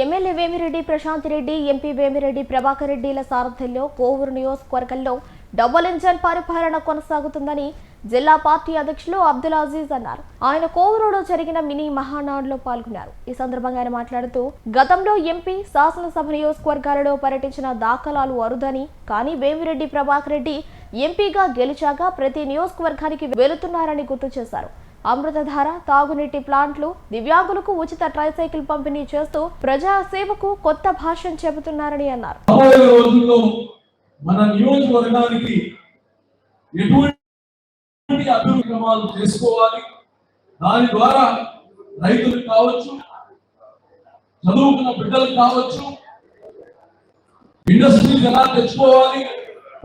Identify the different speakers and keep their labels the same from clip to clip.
Speaker 1: MLA Vemireddy Prashant Reddy MP Vemireddy Prabhakar రెడ్డిల సారథ్యంలో కోవూరు నియోజకవర్గంలో డబుల్ ఇంజన్ పరిపాలన కొనసాగుతుందని జిల్లా పార్టీ అధ్యక్షులు అబ్దుల్ అజీజ్ అన్నారు. ఆయన కోవూరులో జరిగిన మినీ మహానాడులో పాల్గొన్నారు. ఈ సందర్భంగా ఆయన మాట్లాడుతూ గతంలో ఎంపీ శాసనసభ నియోజకవర్గాలలో పర్యటించిన దాఖలాలు అరుదని కానీ వేమిరెడ్డి ప్రభాకర్ రెడ్డి ఎంపీగా గెలిచాక ప్రతి నియోజకవర్గానికి వెళుతున్నారని గుర్తు చేశారు. అమృతధార తాగునీటి ప్లాంట్లు దివ్యాంగులకు ఉచిత ట్రైసైకిల్ పంపిణీ చేస్తూ ప్రజా సేవకు కొత్త భాష్యం చెబుతున్నారని అన్నారు.
Speaker 2: రోజుల్లో మన నియోజకవర్గానికి ఎటువంటి అభివృద్ధి చేసుకోవాలి? దాని ద్వారా రైతులకు కావచ్చు చదువుకున్న బిడ్డలకు కావచ్చు ఇండస్ట్రీస్ ఎలా తెచ్చుకోవాలి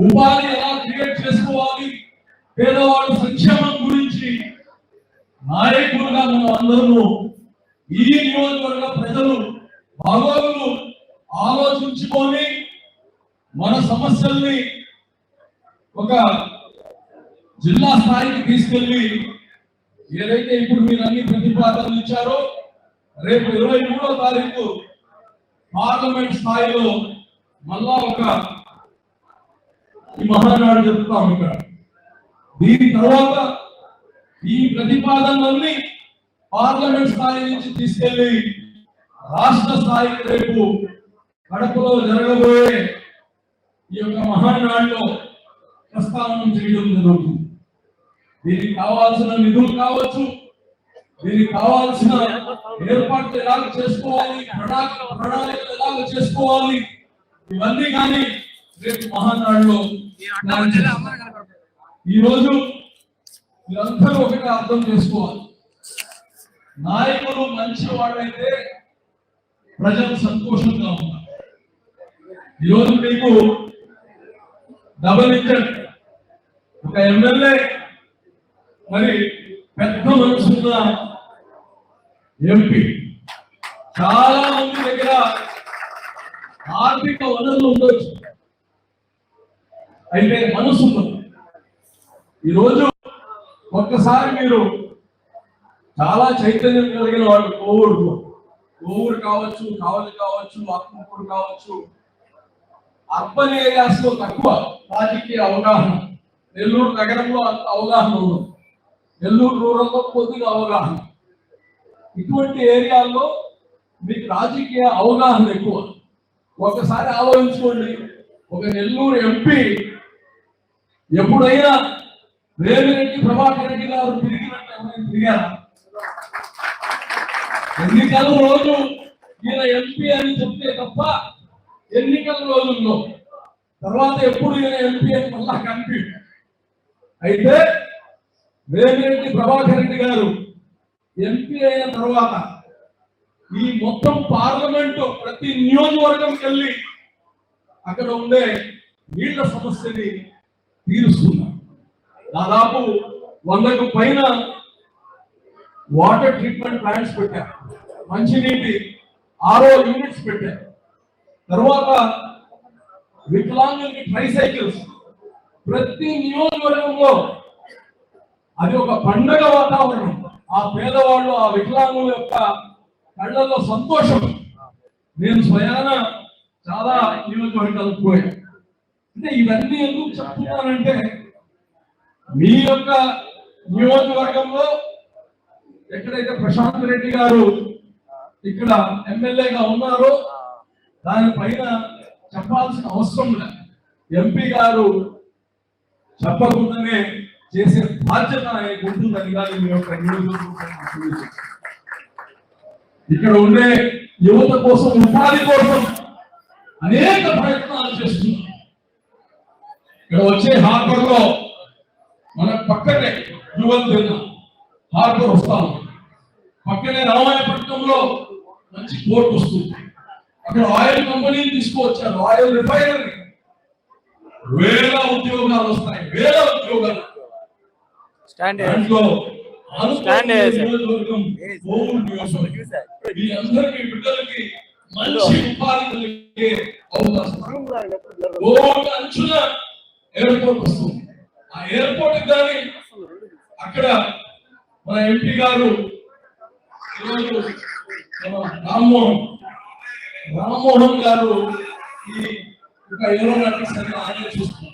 Speaker 2: ఉపాధి ఎలా క్రియేట్ చేసుకోవాలి పేదవాళ్ళ సంక్షేమం గురించి నాయకులుగా మనం అందరూ ఈ నియోజకవర్గ ప్రజలు భగవాను ఆలోచించుకొని మన సమస్యల్ని ఒక జిల్లా స్థాయికి తీసుకెళ్ళి ఏదైతే ఇప్పుడు మీరు అన్ని ప్రతిపాదనలు ఇచ్చారో రేపు ఇరవై మూడో తారీఖు పార్లమెంట్ స్థాయిలో మళ్ళా ఒక ఈ మహానాడు జరుపుతాం ఇక్కడ. దీని తర్వాత ఈ ప్రతిపాదనలన్నీ పార్లమెంట్ స్థాయి నుంచి తీసుకెళ్ళి రాష్ట్ర స్థాయికి రేపు కడపలో జరగబోయే ఈ యొక్క మహానాడులో ప్రస్తావన చేయడం జరుగుతుంది దీనికి కావాల్సిన నిధులు కావచ్చు దీనికి కావాల్సిన ఏర్పాట్లు ఎలా చేసుకోవాలి ప్రణాళిక ప్రణాళికలు ఎలా చేసుకోవాలి ఇవన్నీ కానీ రేపు మహానాడులో ప్లాన్ చేస్తాం. ఈ రోజు మీరందరూ ఒకటే అర్థం చేసుకోవాలి. నాయకులు మంచి వాడైతే ప్రజలు సంతోషంగా ఉన్నారు ఈరోజు మీకు డబల్ ఇంజన్ ఒక ఎమ్మెల్యే మరి పెద్ద మనసున్న ఎంపీ. చాలా మంది దగ్గర ఆర్థిక వనరులు ఉండొచ్చు. అయితే మనసు ఉండదు ఈరోజు ఒక్కసారి మీరు చాలా చైతన్యం కలిగిన వాళ్ళు కోవూరులో కోవూరు కావచ్చు కావలి కావచ్చు ఆత్మకూరు కావచ్చు. అర్బన్ ఏరియాస్లో తక్కువ రాజకీయ అవగాహన. నెల్లూరు నగరంలో అంత అవగాహన ఉంది నెల్లూరు రూరల్లో కొద్దిగా అవగాహన. ఇటువంటి ఏరియాల్లో మీకు రాజకీయ అవగాహన ఎక్కువ. ఒకసారి ఆలోచించుకోండి. ఒక నెల్లూరు ఎంపీ ఎప్పుడైనా వేమిరెడ్డి ప్రభాకర్ రెడ్డి గారు తిరిగినట్టు ఎవరైనా తిరిగారా? ఎన్నికల రోజు ఈయన ఎంపీ అని చెప్తే తప్ప ఎన్నికల రోజుల్లో తర్వాత ఎప్పుడు ఈయన ఎంపీ అని మళ్ళా కనిపి అయితే రేవిరెడ్డి ప్రభాకర్ రెడ్డి గారు ఎంపీ అయిన తర్వాత ఈ మొత్తం పార్లమెంటు ప్రతి నియోజకవర్గంకి వెళ్ళి అక్కడ ఉండే నీళ్ళ సమస్యని తీరుస్తున్నారు. దాదాపు వందకు పైన వాటర్ ట్రీట్మెంట్ ప్లాంట్స్ పెట్టారు. మంచినీటి ఆరో యూనిట్స్ పెట్టారు. తర్వాత వికలాంగులకి ట్రైసైకిల్స్. ప్రతి నియోజకవర్గంలో అది ఒక పండగ వాతావరణం. ఆ పేదవాళ్ళు ఆ వికలాంగుల యొక్క కళ్ళల్లో సంతోషం. నేను స్వయాన చాలా నియోజకవర్గాలకు పోయాను. అంటే ఇవన్నీ ఎందుకు చెప్తున్నానంటే మీ యొక్క నియోజకవర్గంలో ఎక్కడైతే ప్రశాంత్ రెడ్డి గారు ఇక్కడ ఎమ్మెల్యేగా ఉన్నారో దానిపైన చెప్పాల్సిన అవసరం లేదు. ఎంపీ గారు చెప్పకుండానే చేసే బాధ్యత ఆయనకు ఉంటుందని కానీ మీ యొక్క నియోజకవర్గం ఇక్కడ ఉండే యువత కోసం ఉపాధి కోసం అనేక ప్రయత్నాలు చేస్తున్నారు ఇక్కడ వచ్చే హార్బర్లో మన పక్కనే యువత హార్బర్ వస్తాం పక్కనే రామాయపట్నంలో మంచి పోర్ట్ వస్తుంది. అక్కడ ఆయిల్ కంపెనీని తీసుకువచ్చారు. Oil refinery. వేల ఉద్యోగాలు వస్తాయి. వేల ఉద్యోగాలు. దాంట్లో
Speaker 3: Stand
Speaker 2: ఆంధ్రప్రదేశ్
Speaker 3: చేశారు.
Speaker 2: నియోజకవర్గం కోవూరు నియోజకవర్గం. మీ అందరికీ బిడ్డలకి మంచి ఉపాధి కలిగే అవకాశం. కోవూరు అంచున ఎయిర్పోర్ట్ వస్తుంది. ఆ ఎయిర్పోర్ట్ కానీ అక్కడ మన ఎంపీ గారు రామ్మోహన్ రామ్మోహన్ గారు ఈ ఒక ఏరోనాటిక్స్ అని ఆయన చూస్తున్నారు.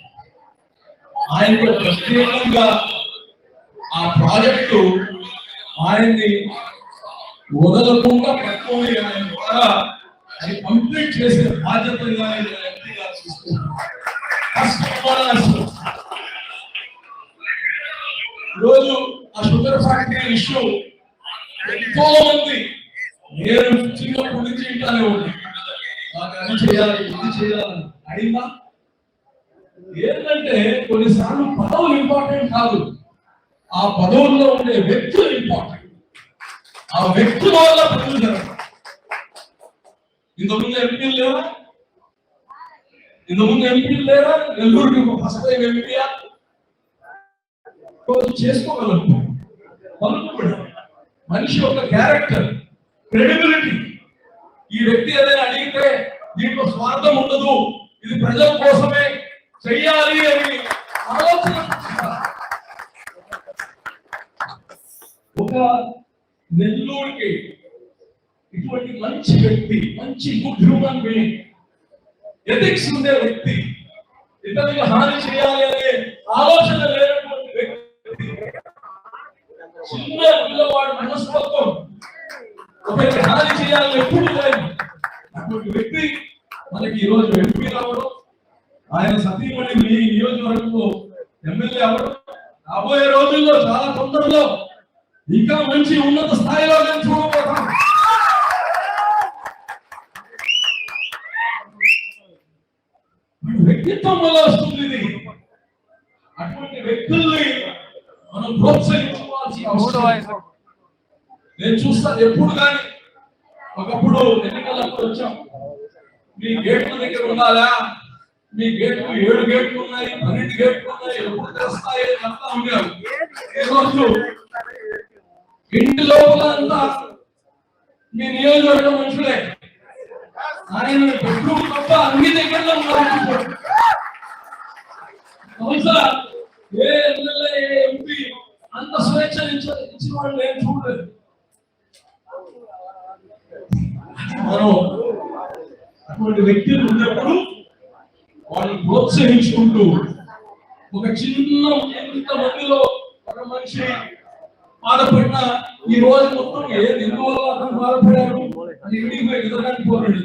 Speaker 2: ఆయనకు ప్రత్యేకంగా ఆ ప్రాజెక్టు ఆయన్ని వదలకుండా పట్టుకొని ఆయన ద్వారా అది కంప్లీట్ చేసే బాధ్యతగా ఎంపీ గారు చూస్తున్నారు. రోజు ఆ షుగర్ ఫ్యాక్టరీ ఇష్యూ ఎంతో మంది నేను చిన్నప్పటి నుంచి ఇంటానే ఉంది నాకు అది చేయాలి ఇది చేయాలని. అయిందా? ఏంటంటే కొన్నిసార్లు పదవులు ఇంపార్టెంట్ కాదు. ఆ పదవుల్లో ఉండే వ్యక్తులు ఇంపార్టెంట్ ఆ వ్యక్తుల వల్ల పనులు జరగదు ఇంతకుముందు ఎంపీలు లేవా ఇంతకుముందు ఎంపీలు లేరా? నెల్లూరుకి ఒక ఫస్ట్ టైం ఎంపీయా రోజు చేసుకోగలుగుతాం పలుకుబడి మనిషి యొక్క క్యారెక్టర్ క్రెడిబిలిటీ ఈ వ్యక్తి ఏదైనా అడిగితే దీంట్లో స్వార్థం ఉండదు. ఇది ప్రజల కోసమే చెయ్యాలి అని ఆలోచన ఒక నెల్లూరుకి ఇటువంటి మంచి వ్యక్తి మంచి గుడ్ హ్యూమన్ బీయింగ్ ఎథిక్స్ ఉండే వ్యక్తి ఇతరులకు హాని చేయాలి అనే ఆలోచన లేదు. చిన్న పిల్లవాడు మనస్తత్వం. ఒకరికి హాని చేయాలని ఎప్పుడు లేదు అటువంటి వ్యక్తి మనకి ఈ రోజు ఎంపీ రావడం ఆయన సతీమణి మీ నియోజకవర్గంలో ఎమ్మెల్యే అవ్వడం రాబోయే రోజుల్లో చాలా తొందరలో ఇంకా మంచి ఉన్నత స్థాయిలో నేను చూడబోతాం వ్యక్తిత్వం వల్ల వస్తుంది ఇది. అటువంటి వ్యక్తుల్ని మనం ప్రోత్సహించాలి. మూడు వయసు. నేను చూస్తాను ఎప్పుడు కానీ. ఒకప్పుడు ఎన్నికలప్పుడు వచ్చాం. మీ గేట్ల దగ్గర ఉండాలా? మీ గేట్లు ఏడు గేట్లు ఉన్నాయి పన్నెండు గేట్లు ఉన్నాయి ఎప్పుడు తెస్తాయి అంతా ఉన్నారు. ఈ ఇంటి లోపల అంతా మీ నియోజకవర్గం మనుషులే. ఆయన బెడ్రూమ్ తప్ప అన్ని దగ్గరలో ఉన్నారు బహుశా ఏ ఎమ్మెల్యే ఎంపీ అంత స్వేచ్ఛ ఇచ్చిన వాళ్ళు నేను చూడలేదు. మనం అటువంటి వ్యక్తులు ఉన్నప్పుడు వాళ్ళని ప్రోత్సహించుకుంటూ ఒక చిన్న ఎంత మందిలో ఒక మనిషి బాధపడిన ఈ రోజు మొత్తం ఏ ఎందువల్ల అతను బాధపడారు అని ఇంటికి పోయి ఎదగడానికి పోరాడు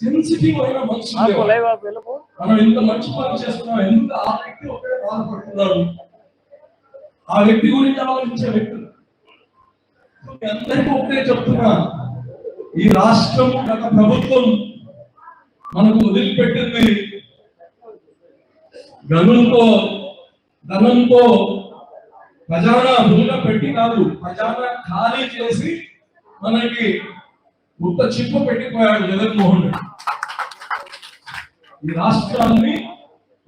Speaker 2: సెన్సిటివ్ అయిన మనుషులు మనం ఇంత మంచి పని చేస్తున్నాం ఆ వ్యక్తి బాధపడుతున్నాడు ఆ వ్యక్తి గురించి ఆలోచించే వ్యక్తులు. మీ అందరికీ ఒకటే చెప్తున్నా ఈ రాష్ట్రం గత ప్రభుత్వం మనకు వదిలిపెట్టింది గనులతో ధనంతో ఖజానా భూమిలో పెట్టి కాదు ఖజానా ఖాళీ చేసి మనకి ఉత్త చిప్ప పెట్టిపోయాడు జగన్మోహన్ రెడ్డి. ఈ రాష్ట్రాన్ని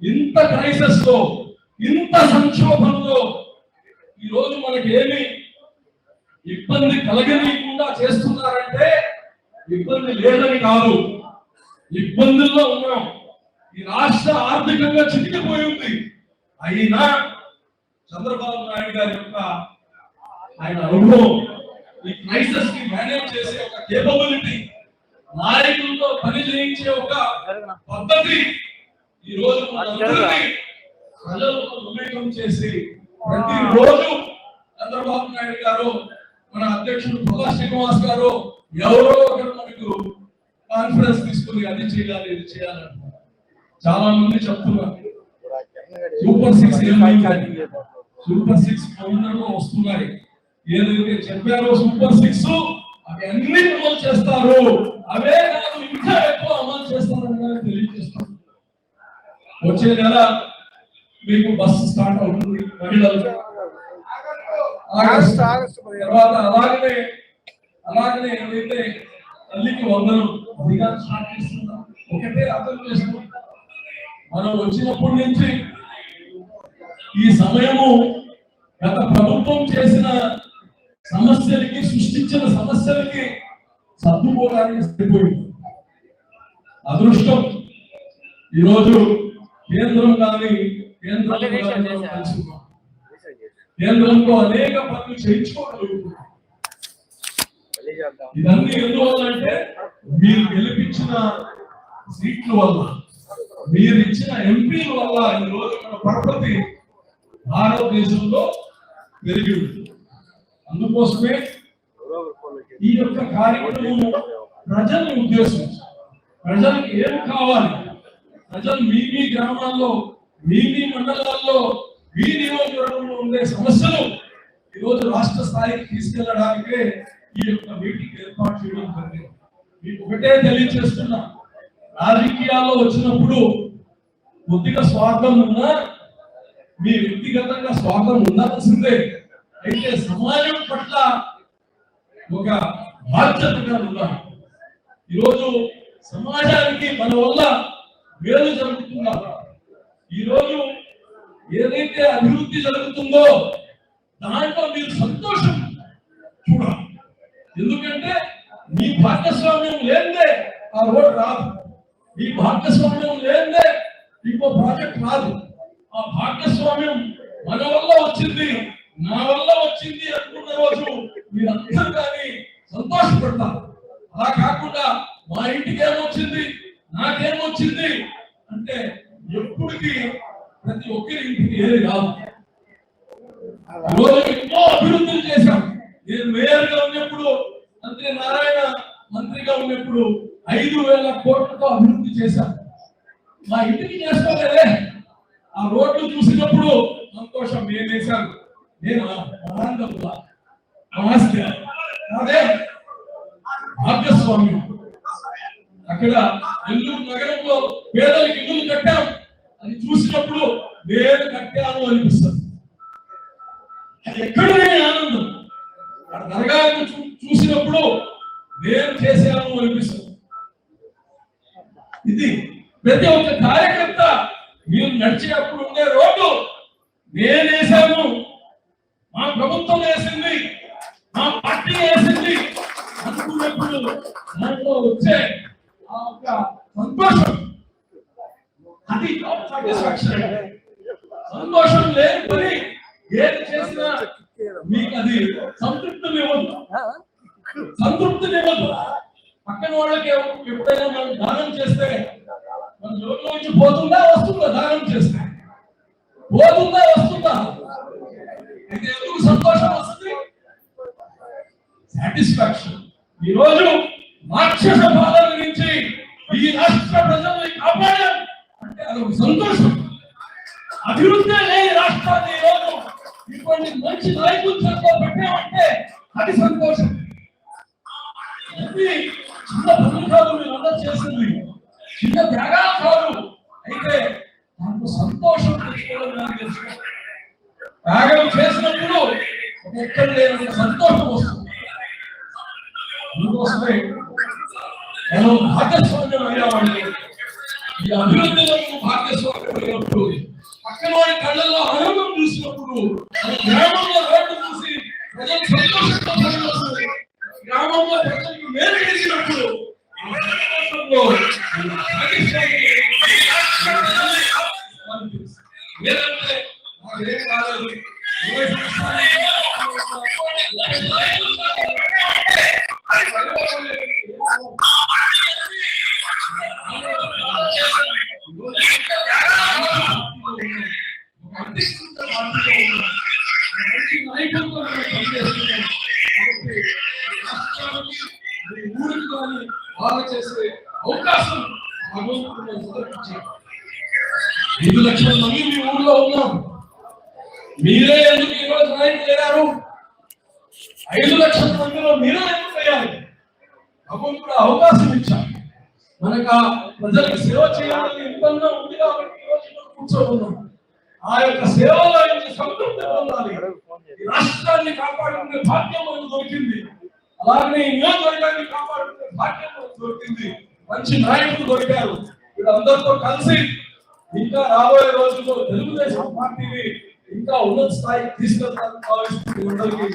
Speaker 2: ఇంత క్రైసిస్లో ఇంత సంక్షోభంలో ఈ రోజు మనకి ఏమి ఇబ్బంది కలగనీయకుండా చేస్తున్నారంటే ఇబ్బంది లేదని కాదు ఇబ్బందుల్లో ఉన్నాం. ఈ రాష్ట్ర ఆర్థికంగా చితికిపోయి ఉంది. అయినా చంద్రబాబు నాయుడు గారి యొక్క ఆయన అనుభవం ఈ క్రైసిస్ని మేనేజ్ చేసే ఒక కేపబిలిటీ నాయకులతో పని చేయించే ఒక పద్ధతి ఈ రోజు ప్రజలతో మమేకం చేసి ప్రతి రోజు చంద్రబాబు నాయుడు గారు మన అధ్యక్షుడు పొల్ల శ్రీనివాస్ గారు ఎవరో ఒకరు మనకు కాన్ఫరెన్స్ తీసుకుని అది చేయాలి ఇది చేయాలి అంటున్నారు. చాలా మంది చెప్తున్నారు సూపర్ సిక్స్ సూపర్ సిక్స్ తొందరలో వస్తున్నాయి. ఏదైతే చెప్పారో సూపర్ సిక్స్ అవి అన్ని అమలు చేస్తారు. అవే కాదు ఇంకా ఎక్కువ అమలు చేస్తారని తెలియజేస్తాను. వచ్చే నెల మీకు బస్సు స్టార్ట్ అవుతుంది మహిళలు. తర్వాత అలాగనే అలాగనే ఏదైతే తల్లికి వందనం అదిగా స్టార్ట్ చేస్తున్నాం. ఒకటే అర్థం చేస్తున్నాం మనం వచ్చినప్పటి నుంచి ఈ సమయము గత ప్రభుత్వం చేసిన సమస్యలకి సృష్టించిన సమస్యలకి సర్దుకోవడానికి సరిపోయింది. అదృష్టం. ఈరోజు కేంద్రం కానీ కేంద్రం
Speaker 3: మళ్ళీ రీసెట్
Speaker 2: కానీ మనం
Speaker 3: చేశారా?
Speaker 2: కలుసుకున్నాం. కేంద్రంతో అనేక పనులు చేయించుకోగలుగుతున్నాం
Speaker 3: చేద్దాం.
Speaker 2: ఇదన్నీ ఎందువల్ల అంటే మీరు గెలిపించిన సీట్ల వల్ల మీరు ఇచ్చిన ఎంపీల వల్ల ఈ రోజు మన పరపతి భారతదేశంలో పెరిగి ఉంది అందుకోసమే ఈ యొక్క కార్యక్రమం ప్రజల్ని ఉద్దేశించి ప్రజలకు ఏం కావాలి? ప్రజలు మీ మీ గ్రామాల్లో మీ మీ మండలాల్లో మీ నియోజకవర్గంలో ఉండే సమస్యలు ఈరోజు రాష్ట్ర స్థాయికి తీసుకెళ్ళడానికే ఈ యొక్క మీటింగ్ ఏర్పాటు చేయడం జరిగింది. మీకు ఒకటే తెలియజేస్తున్నా రాజకీయాల్లో వచ్చినప్పుడు కొద్దిగా స్వార్థం ఉన్నా మీ వ్యక్తిగతంగా స్వార్థం ఉండాల్సిందే. అయితే సమాజం పట్ల ఒక బాధ్యతగా ఉన్నారు ఈరోజు సమాజానికి మన వల్ల మేలు జరుగుతుందా? ఈరోజు ఏదైతే అభివృద్ధి జరుగుతుందో దాంట్లో మీరు సంతోషం చూడాలి. ఎందుకంటే మీ భాగస్వామ్యం లేదే ఆ రోడ్ రాదు. మీ భాగస్వామ్యం లేదే ఇంకో ప్రాజెక్ట్ రాదు. ఆ భాగస్వామ్యం మన వల్ల వచ్చింది. నా వల్ల వచ్చింది అనుకున్న రోజు మీరందరూ కానీ సంతోషపడతారు. అలా కాకుండా మా ఇంటికి ఏమొచ్చింది? నాకేమొచ్చింది? అంటే ఎప్పటికీ ప్రతి ఒక్కరి ఇంటికి ఏది రాదు. ఈరోజు ఎన్నో అభివృద్ధులు చేశాం. నేను మేయర్గా ఉన్నప్పుడు మంత్రి నారాయణ మంత్రిగా ఉన్నప్పుడు ఐదు వేల కోట్లతో అభివృద్ధి చేశాం. మా ఇంటికి చేసుకోలేదే ఆ రోడ్లు చూసినప్పుడు సంతోషం నేను వేశాను నేను ఆనందంగా నమస్తే. అదే భాగ్యస్వామ్యం అక్కడ నెల్లూరు నగరంలో పేదలకు ఇల్లు కట్టాం. అని చూసినప్పుడు నేను కట్టాను అనిపిస్తుంది. అది ఎక్కడ ఆనందం. అక్కడ దర్గాను చూ- చూసినప్పుడు నేను చేశాను అనిపిస్తుంది. ఇది ప్రతి ఒక్క కార్యకర్త మీరు నడిచేటప్పుడు ఉండే రోడ్డు. నేను వేశాను మా ప్రభుత్వం వేసింది మా పార్టీ వేసింది అనుకున్నప్పుడు దాంట్లో వచ్చే ఆ ఒక సంతోషం. అది సాటిస్ఫాక్షన్ సంతోషం లేని పని ఏది చేసినా మీకు అది సంతృప్తినివ్వదు. సంతృప్తినివ్వదు. పక్కన వాళ్ళకి ఎప్పుడైనా మనం దానం చేస్తే సాటిస్ఫాక్షన్ ఈ రోజు రాక్షస బాధల నుంచి ఈ రాష్ట్ర ప్రజల్ని కాపాడాలి అంటే అదొక సంతోషం. అభివృద్ధి లేని రాష్ట్రాన్ని ఈ రోజు ఇటువంటి మంచి నాయకులతో పెట్టామంటే అది సంతోషం. చిన్న పనులు కాదు మీరు అందరూ చేసింది. చిన్న త్యాగాలు కాదు అయితే నాకు సంతోషం తెలుసుకోవడం త్యాగం చేసినప్పుడు ఎక్కడ లేనంత సంతోషం వస్తుంది. అందుకోసమే మనం భాగస్వామ్యం అయ్యామండి ఈ అభివృద్ధిలో నువ్వు భాగస్వామ్యం బాగా చేసే అవకాశం ఐదు లక్షల మంది మీ ఊళ్ళో ఉన్నాం మీరే ఎందుకు ఈరోజు నాయకులు చేయారు ఐదు లక్షల మందిలో మీరే ఎందుకు చేయాలి భగవంతుడు అవకాశం ఇచ్చారు మనకు ప్రజలకు సేవ చేయాలని ఇబ్బందిగా ఉంది కాబట్టి ఈ రోజు ఇక్కడ ఆ యొక్క సేవలో నుంచి సంతృప్తి పొందాలి. రాష్ట్రాన్ని కాపాడుకునే భాగ్యం మనకు దొరికింది. అలాగే ఈ నియోజకవర్గాన్ని కాపాడుకునే భాగ్యం దొరికింది. మంచి నాయకులు దొరికారు. వీళ్ళందరితో కలిసి ఇంకా రాబోయే రోజుల్లో తెలుగుదేశం పార్టీని ఇంకా ఉన్నత స్థాయికి తీసుకెళ్తారని భావిస్తుంది అందరికీ